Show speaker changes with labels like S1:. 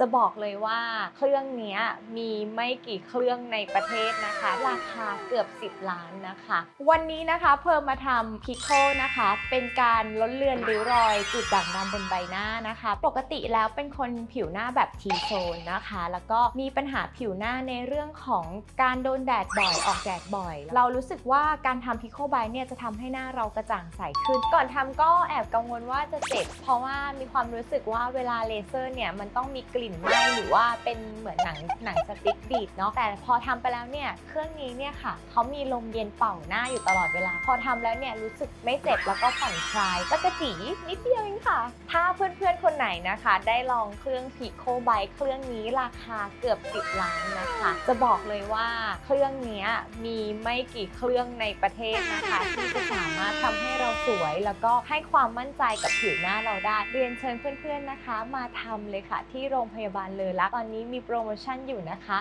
S1: จะบอกเลยว่าเครื่องนี้มีไม่กี่เครื่องในประเทศนะคะ ราคาเกือบ 10 ล้านนะคะ วันนี้นะคะเพิ่มมาทำพิโคนะคะ เป็นการลดเลือนริ้วรอยจุดด่างดำบนใบหน้านะคะ ปกติแล้วเป็นคนผิวหน้าแบบทีโซนนะคะ แล้วก็มีปัญหาผิวหน้าในเรื่องของการโดนแดดบ่อยออกแดดบ่อย เรารู้สึกว่าการทำพิโคไบเนี่ยจะทำให้หน้าเรากระจ่างใสขึ้น ก่อนทำก็แอบกังวลว่าจะเจ็บ เพราะว่ามีความรู้สึกว่าเวลาเลเซอร์เนี่ยมันต้องมีกลิ่นไหม้หรือว่าเป็นเหมือนหนังหนังสติ๊กบีดเนาะแต่พอทำไปแล้วเนี่ยเครื่องนี้เนี่ยค่ะเขามีลมเย็นเป่าหน้าอยู่ตลอดเวลา พอทำแล้วเนี่ยรู้สึกไม่เจ็บแล้วก็ผ่อนคลายก็จะจีนิดเดียวเองค่ะ ถ้าเพื่อนๆคนไหนนะคะ ได้ลองเครื่องพีโคไบเครื่องนี้ราคาเกือบ10ล้านนะคะ จะบอกเลยว่าเครื่องนี้มีไม่กี่เครื่องในประเทศนะคะที่จะ วย แล้วก็ให้ความมั่นใจกับผิวหน้าเราได้ เรียนเชิญเพื่อนๆนะคะ มาทำเลยค่ะ ที่โรงพยาบาลเลอรักตอนนี้มีโปรโมชั่นอยู่นะคะ